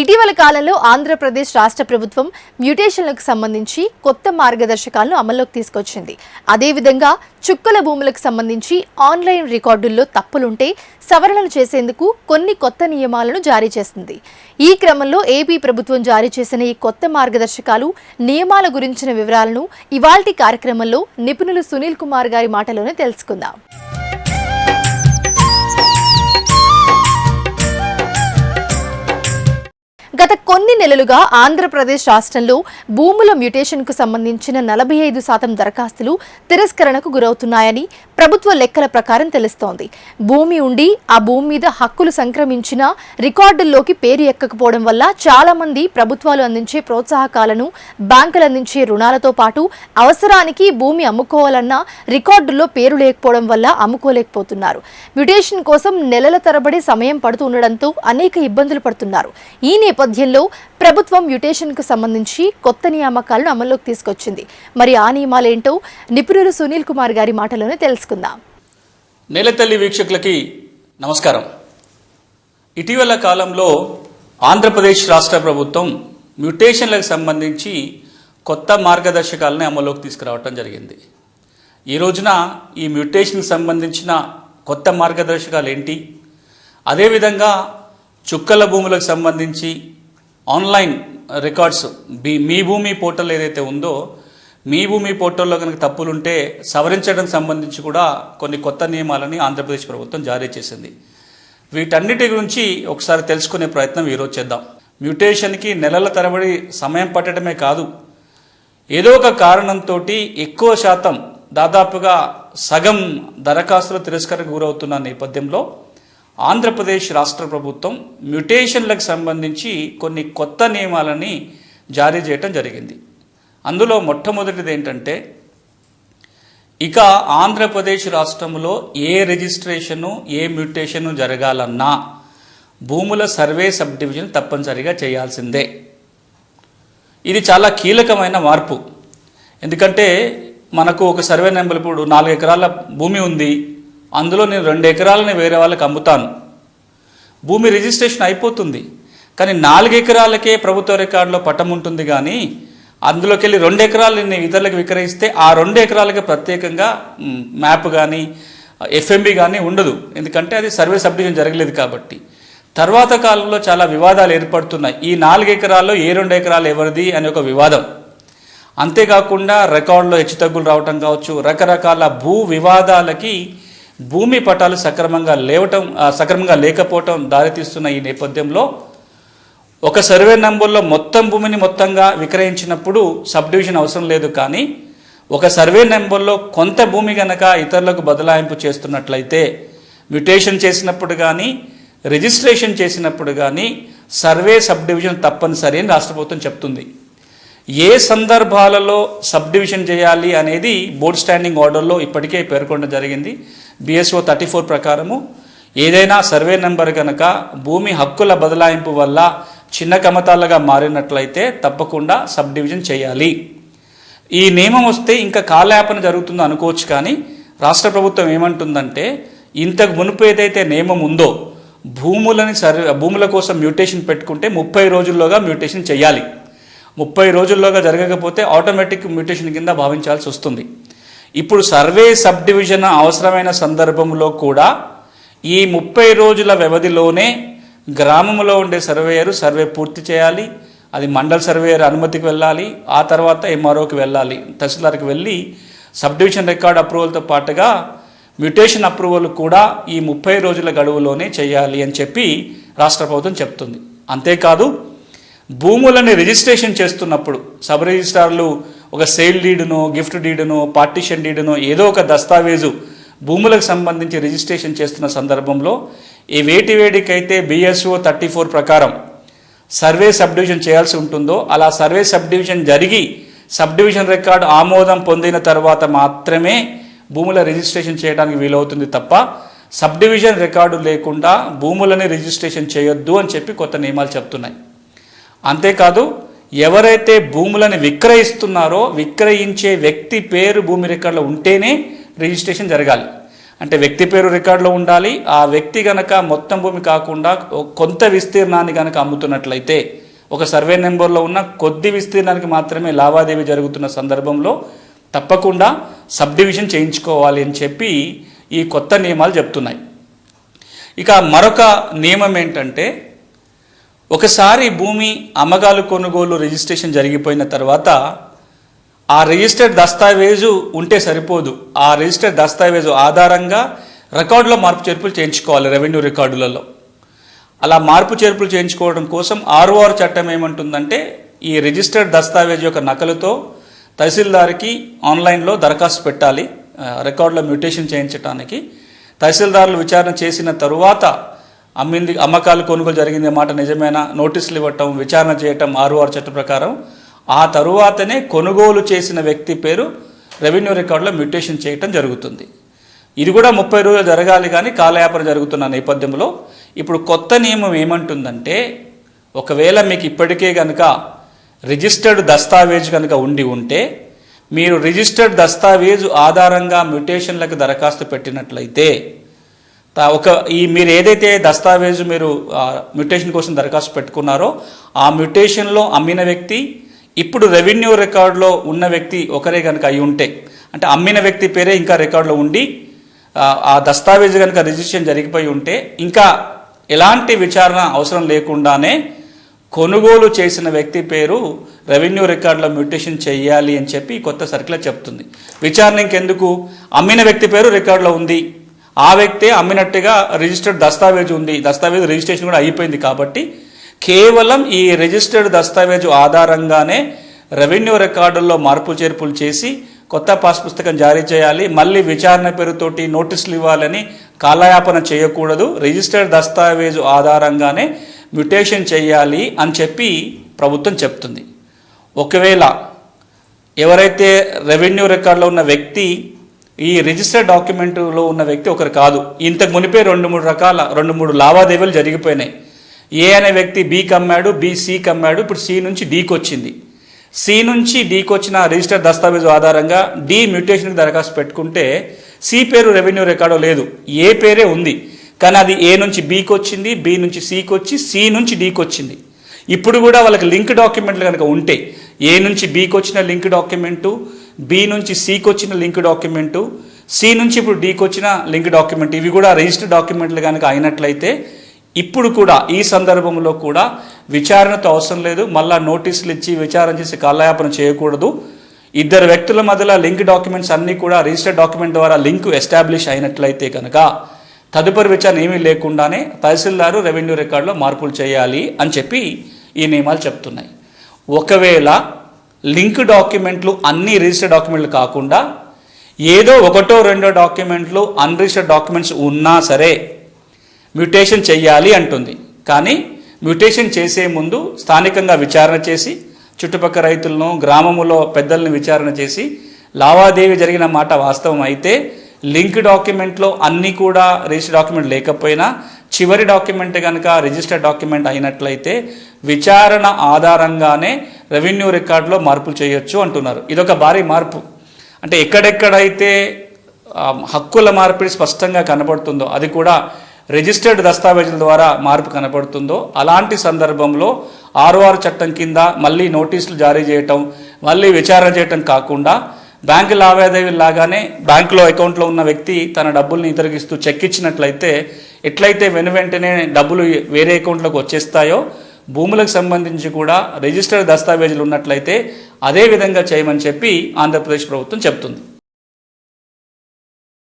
ఇటీవల కాలంలో ఆంధ్రప్రదేశ్ రాష్ట్ర ప్రభుత్వం మ్యూటేషన్లకు సంబంధించి కొత్త మార్గదర్శకాలను అమల్లోకి తీసుకొచ్చింది. అదేవిధంగా చుక్కల భూములకు సంబంధించి ఆన్లైన్ రికార్డుల్లో తప్పులుంటే సవరణలు చేసేందుకు కొన్ని కొత్త నియమాలను జారీ చేసింది. ఈ క్రమంలో ఏపీ ప్రభుత్వం జారీ చేసిన ఈ కొత్త మార్గదర్శకాలు నియమాల గురించిన వివరాలను ఇవాల్టి కార్యక్రమంలో నిపుణులు సునీల్ కుమార్ గారి మాటలోనే తెలుసుకుందాం. గత కొన్ని నెలలుగా ఆంధ్రప్రదేశ్ రాష్ట్రంలో భూముల మ్యుటేషన్కు సంబంధించిన నలభై ఐదు శాతం దరఖాస్తులు తిరస్కరణకు గురవుతున్నాయని ప్రభుత్వ లెక్కల ప్రకారం తెలుస్తోంది. భూమి ఉండి ఆ భూమి మీద హక్కులు సంక్రమించిన రికార్డుల్లోకి పేరు ఎక్కకపోవడం వల్ల చాలా మంది ప్రభుత్వాలు అందించే ప్రోత్సాహకాలను బ్యాంకులు అందించే రుణాలతో పాటు అవసరానికి భూమి అమ్ముకోవాలన్నా రికార్డుల్లో పేరు లేకపోవడం వల్ల అమ్ముకోలేకపోతున్నారు. మ్యుటేషన్ కోసం నెలల తరబడి సమయం పడుతుండడంతో అనేక ఇబ్బందులు పడుతున్నారు. ఈ నేపథ్యంలో ప్రభుత్వం మ్యుటేషన్కు సంబంధించి కొత్త నియామకాలను అమల్లోకి తీసుకొచ్చింది. మరి ఆ నియమాలేంటో నిపుణులు సునీల్ కుమార్ గారి మాటలోనే తెలుసుకుందాం. నేలతల్లి వీక్షకులకి నమస్కారం. ఇటీవల కాలంలో ఆంధ్రప్రదేశ్ రాష్ట్ర ప్రభుత్వం మ్యుటేషన్లకు సంబంధించి కొత్త మార్గదర్శకాలని అమల్లోకి తీసుకురావటం జరిగింది. ఈ రోజున ఈ మ్యుటేషన్కి సంబంధించిన కొత్త మార్గదర్శకాలు ఏంటి? అదేవిధంగా చుక్కల భూములకు సంబంధించి ఆన్లైన్ రికార్డ్స్ మీ భూమి పోర్టల్ ఏదైతే ఉందో మీ భూమి పోర్టల్లో కనుక తప్పులుంటే సవరించడం సంబంధించి కూడా కొన్ని కొత్త నియమాలని ఆంధ్రప్రదేశ్ ప్రభుత్వం జారీ చేసింది. వీటన్నిటి గురించి ఒకసారి తెలుసుకునే ప్రయత్నం ఈరోజు చేద్దాం. మ్యూటేషన్కి నెలల తరబడి సమయం పట్టడమే కాదు ఏదో ఒక కారణంతో ఎక్కువ శాతం దాదాపుగా సగం దరఖాస్తులు తిరస్కరణకు గురవుతున్న నేపథ్యంలో ఆంధ్రప్రదేశ్ రాష్ట్ర ప్రభుత్వం మ్యుటేషన్లకు సంబంధించి కొన్ని కొత్త నియమాలని జారీ చేయటం జరిగింది. అందులో మొట్టమొదటిది ఏంటంటే ఇక ఆంధ్రప్రదేశ్ రాష్ట్రంలో ఏ రిజిస్ట్రేషను ఏ మ్యూటేషను జరగాలన్నా భూముల సర్వే సబ్ డివిజన్ తప్పనిసరిగా చేయాల్సిందే. ఇది చాలా కీలకమైన మార్పు. ఎందుకంటే మనకు ఒక సర్వే నెంబర్ ఇప్పుడు నాలుగు ఎకరాల భూమి ఉంది. అందులో నేను రెండు ఎకరాలని వేరే వాళ్ళకి అమ్ముతాను. భూమి రిజిస్ట్రేషన్ అయిపోతుంది. కానీ నాలుగు ఎకరాలకే ప్రభుత్వ రికార్డులో పట్టం ఉంటుంది కానీ అందులోకి వెళ్ళి రెండు ఎకరాలు నేను ఇతరులకు విక్రయిస్తే ఆ రెండు ఎకరాలకి ప్రత్యేకంగా మ్యాప్ కానీ ఎఫ్ఎంబి కానీ ఉండదు. ఎందుకంటే అది సర్వే సబ్డివిజన్ జరగలేదు కాబట్టి. తర్వాత కాలంలో చాలా వివాదాలు ఏర్పడుతున్నాయి. ఈ నాలుగు ఎకరాల్లో ఏ రెండు ఎకరాలు ఎవరిది అనే ఒక వివాదం. అంతేకాకుండా రికార్డులో హెచ్చుతగ్గులు రావటం కావచ్చు రకరకాల భూ వివాదాలకి భూమి పటాలు సక్రమంగా లేవటం సక్రమంగా లేకపోవటం దారితీస్తున్న ఈ నేపథ్యంలో ఒక సర్వే నంబర్లో మొత్తం భూమిని మొత్తంగా విక్రయించినప్పుడు సబ్ డివిజన్ అవసరం లేదు కానీ ఒక సర్వే నెంబర్లో కొంత భూమి గనక ఇతరులకు బదలాయింపు చేస్తున్నట్లయితే మ్యుటేషన్ చేసినప్పుడు కానీ రిజిస్ట్రేషన్ చేసినప్పుడు కానీ సర్వే సబ్ డివిజన్ తప్పనిసరి అని రాష్ట్ర ప్రభుత్వం చెప్తుంది. ఏ సందర్భాలలో సబ్ డివిజన్ చేయాలి అనేది బోర్డ్ స్టాండింగ్ ఆర్డర్లో ఇప్పటికే పేర్కొనడం జరిగింది. బిఎస్ఓ థర్టీ ఫోర్ ప్రకారము ఏదైనా సర్వే నెంబర్ కనుక భూమి హక్కుల బదలాయింపు వల్ల చిన్న కమతాలుగా మారినట్లయితే తప్పకుండా సబ్ డివిజన్ చేయాలి. ఈ నియమం వస్తే ఇంకా కాలయాపన జరుగుతుందో అనుకోవచ్చు కానీ రాష్ట్ర ప్రభుత్వం ఏమంటుందంటే ఇంతకు మునుపు ఏదైతే నియమం ఉందో భూములని సర్వే భూముల కోసం మ్యూటేషన్ పెట్టుకుంటే ముప్పై రోజుల్లోగా మ్యూటేషన్ చేయాలి. ముప్పై రోజుల్లోగా జరగకపోతే ఆటోమేటిక్ మ్యూటేషన్ కింద భావించాల్సి వస్తుంది. ఇప్పుడు సర్వే సబ్ డివిజన్ అవసరమైన సందర్భంలో కూడా ఈ ముప్పై రోజుల వ్యవధిలోనే గ్రామంలో ఉండే సర్వేయరు సర్వే పూర్తి చేయాలి. అది మండల్ సర్వేయర్ అనుమతికి వెళ్ళాలి. ఆ తర్వాత ఎంఆర్ఓకి వెళ్ళాలి. తహసీల్దార్కి వెళ్ళి సబ్ డివిజన్ రికార్డ్ అప్రూవల్తో పాటుగా మ్యుటేషన్ అప్రూవల్ కూడా ఈ ముప్పై రోజుల గడువులోనే చేయాలి అని చెప్పి రాష్ట్ర ప్రభుత్వం చెప్తుంది. అంతేకాదు భూములని రిజిస్ట్రేషన్ చేస్తున్నప్పుడు సబ్ రిజిస్ట్రార్లు ఒక సేల్ డీడునో గిఫ్ట్ డీడునో పార్టిషన్ డీడునో ఏదో ఒక దస్తావేజు భూములకు సంబంధించి రిజిస్ట్రేషన్ చేస్తున్న సందర్భంలో ఈ వేటి వేడికైతే బిఎస్ఓ థర్టీ ఫోర్ ప్రకారం సర్వే సబ్ డివిజన్ చేయాల్సి ఉంటుందో అలా సర్వే సబ్ డివిజన్ జరిగి సబ్ డివిజన్ రికార్డు ఆమోదం పొందిన తర్వాత మాత్రమే భూముల రిజిస్ట్రేషన్ చేయడానికి వీలవుతుంది తప్ప సబ్ డివిజన్ రికార్డు లేకుండా భూములని రిజిస్ట్రేషన్ చేయొద్దు అని చెప్పి కొత్త నియమాలు చెప్తున్నాయి. అంతేకాదు ఎవరైతే భూములను విక్రయిస్తున్నారో విక్రయించే వ్యక్తి పేరు భూమి రికార్డులో ఉంటేనే రిజిస్ట్రేషన్ జరగాలి. అంటే వ్యక్తి పేరు రికార్డులో ఉండాలి. ఆ వ్యక్తి గనక మొత్తం భూమి కాకుండా కొంత విస్తీర్ణాన్ని గనక అమ్ముతున్నట్లయితే ఒక సర్వే నెంబర్లో ఉన్న కొద్ది విస్తీర్ణానికి మాత్రమే లావాదేవీ జరుగుతున్న సందర్భంలో తప్పకుండా సబ్ డివిజన్ చేయించుకోవాలి అని చెప్పి ఈ కొత్త నియమాలు చెప్తున్నాయి. ఇక మరొక నియమం ఏంటంటే ఒకసారి భూమి అమ్మకాలు కొనుగోలు రిజిస్ట్రేషన్ జరిగిపోయిన తర్వాత ఆ రిజిస్టర్డ్ దస్తావేజు ఉంటే సరిపోదు. ఆ రిజిస్టర్డ్ దస్తావేజు ఆధారంగా రికార్డులో మార్పు చేర్పులు చేయించుకోవాలి రెవెన్యూ రికార్డులలో. అలా మార్పు చేర్పులు చేయించుకోవడం కోసం ఆర్ఓఆర్ చట్టం ఏమంటుందంటే ఈ రిజిస్టర్డ్ దస్తావేజ్ యొక్క నకలుతో తహసీల్దార్కి ఆన్లైన్లో దరఖాస్తు పెట్టాలి. రికార్డులో మ్యూటేషన్ చేయించడానికి తహసీల్దారులు విచారణ చేసిన తరువాత అమ్మింది అమ్మకాలు కొనుగోలు జరిగింది మాట నిజమేనా? నోటీసులు ఇవ్వటం విచారణ చేయటం ఆర్ఓఆర్ చట్ట ప్రకారం. ఆ తరువాతనే కొనుగోలు చేసిన వ్యక్తి పేరు రెవెన్యూ రికార్డులో మ్యూటేషన్ చేయటం జరుగుతుంది. ఇది కూడా ముప్పై రోజులు జరగాలి కానీ కాలయాపన జరుగుతున్న నేపథ్యంలో ఇప్పుడు కొత్త నియమం ఏమంటుందంటే ఒకవేళ మీకు ఇప్పటికే కనుక రిజిస్టర్డ్ దస్తావేజ్ కనుక ఉండి ఉంటే మీరు రిజిస్టర్డ్ దస్తావేజు ఆధారంగా మ్యూటేషన్లకు దరఖాస్తు పెట్టినట్లయితే ఒక ఈ మీరు ఏదైతే దస్తావేజు మీరు మ్యూటేషన్ కోసం దరఖాస్తు పెట్టుకున్నారో ఆ మ్యూటేషన్లో అమ్మిన వ్యక్తి ఇప్పుడు రెవెన్యూ రికార్డులో ఉన్న వ్యక్తి ఒకరే కనుక అయి ఉంటే అంటే అమ్మిన వ్యక్తి పేరే ఇంకా రికార్డులో ఉండి ఆ, దస్తావేజు కనుక రిజిస్ట్రేషన్ జరిగిపోయి ఉంటే ఇంకా ఎలాంటి విచారణ అవసరం లేకుండానే కొనుగోలు చేసిన వ్యక్తి పేరు రెవెన్యూ రికార్డులో మ్యూటేషన్ చేయాలి అని చెప్పి కొత్త సర్కిల్ చెప్తుంది. విచారణ ఇంకెందుకు? అమ్మిన వ్యక్తి పేరు రికార్డులో ఉంది. ఆ వ్యక్తే అమ్మినట్టుగా రిజిస్టర్డ్ దస్తావేజు ఉంది. దస్తావేజు రిజిస్ట్రేషన్ కూడా అయిపోయింది కాబట్టి కేవలం ఈ రిజిస్టర్డ్ దస్తావేజు ఆధారంగానే రెవెన్యూ రికార్డుల్లో మార్పు చేర్పులు చేసి కొత్త పాస్ పుస్తకం జారీ చేయాలి. మళ్ళీ విచారణ పేరుతోటి నోటీసులు ఇవ్వాలని కాలయాపన చేయకూడదు. రిజిస్టర్డ్ దస్తావేజు ఆధారంగానే మ్యుటేషన్ చేయాలి అని చెప్పి ప్రభుత్వం చెప్తుంది. ఒకవేళ ఎవరైతే రెవెన్యూ రికార్డులో ఉన్న వ్యక్తి ఈ రిజిస్టర్డ్ డాక్యుమెంట్లో ఉన్న వ్యక్తి ఒకరు కాదు. ఇంతకు మునిపే రెండు మూడు రకాల రెండు మూడు లావాదేవీలు జరిగిపోయినాయి. ఏ అనే వ్యక్తి బీకి అమ్మాడు బి సికి అమ్మాడు ఇప్పుడు సి నుంచి డీకి వచ్చింది సి నుంచి డీకి వచ్చిన రిజిస్టర్ దస్తావేజు ఆధారంగా డి మ్యూటేషన్కి దరఖాస్తు పెట్టుకుంటే సి పేరు రెవెన్యూ రికార్డు లేదు. ఏ పేరే ఉంది. కానీ అది ఏ నుంచి బీకి వచ్చింది బి నుంచి సికి వచ్చి సి నుంచి డీకి వచ్చింది ఇప్పుడు కూడా వాళ్ళకి లింక్ డాక్యుమెంట్లు కనుక ఉంటే ఏ నుంచి బీకి వచ్చిన లింక్ డాక్యుమెంటు బి నుంచి సికి వచ్చిన లింక్ డాక్యుమెంటు సి నుంచి ఇప్పుడు డీకి వచ్చిన లింక్ డాక్యుమెంట్. ఇవి కూడా రిజిస్టర్ డాక్యుమెంట్లు కనుక అయినట్లయితే ఇప్పుడు కూడా ఈ సందర్భంలో కూడా విచారణతో అవసరం లేదు. మళ్ళా నోటీసులు ఇచ్చి విచారణ చేసి కాలయాపన చేయకూడదు. ఇద్దరు వ్యక్తుల మధ్యలో లింక్ డాక్యుమెంట్స్ అన్నీ కూడా రిజిస్టర్ డాక్యుమెంట్ ద్వారా లింక్ ఎస్టాబ్లిష్ అయినట్లయితే కనుక తదుపరి విచారణ ఏమీ లేకుండానే తహసీల్దారు రెవెన్యూ రికార్డులో మార్పులు చేయాలి అని చెప్పి ఈ నియమాలు చెప్తున్నాయి. ఒకవేళ లింక్ డాక్యుమెంట్లు అన్ని రిజిస్టర్డ్ డాక్యుమెంట్లు కాకుండా ఏదో ఒకటో రెండో డాక్యుమెంట్లు అన్రిజిస్టర్డ్ డాక్యుమెంట్స్ ఉన్నా సరే మ్యూటేషన్ చేయాలి అంటుంది. కానీ మ్యూటేషన్ చేసే ముందు స్థానికంగా విచారణ చేసి చుట్టుపక్కల రైతులను గ్రామములో పెద్దల్ని విచారణ చేసి లావాదేవీ జరిగిన మాట వాస్తవం అయితే లింక్ డాక్యుమెంట్లో అన్నీ కూడా రిజిస్టర్ డాక్యుమెంట్ లేకపోయినా చివరి డాక్యుమెంట్ కనుక రిజిస్టర్ డాక్యుమెంట్ అయినట్లయితే విచారణ ఆధారంగానే రెవెన్యూ రికార్డులో మార్పులు చేయొచ్చు అంటున్నారు. ఇదొక భారీ మార్పు. అంటే ఎక్కడెక్కడైతే హక్కుల మార్పిడి స్పష్టంగా కనబడుతుందో అది కూడా రిజిస్టర్డ్ దస్తావేజుల ద్వారా మార్పు కనబడుతుందో అలాంటి సందర్భంలో ఆర్ఓఆర్ చట్టం కింద మళ్ళీ నోటీసులు జారీ చేయటం మళ్ళీ విచారణ చేయటం కాకుండా బ్యాంకు లావాదేవీలు లాగానే బ్యాంకులో అకౌంట్లో ఉన్న వ్యక్తి తన డబ్బుల్ని ఇతరుగిస్తూ చెక్ ఇచ్చినట్లయితే ఎట్లయితే వెను వెంటనే డబ్బులు వేరే అకౌంట్లోకి వచ్చేస్తాయో భూములకు సంబంధించి కూడా రిజిస్టర్డ్ దస్తావేజులు ఉన్నట్లయితే అదే విధంగా చేయమని చెప్పి ఆంధ్రప్రదేశ్ ప్రభుత్వం చెబుతుంది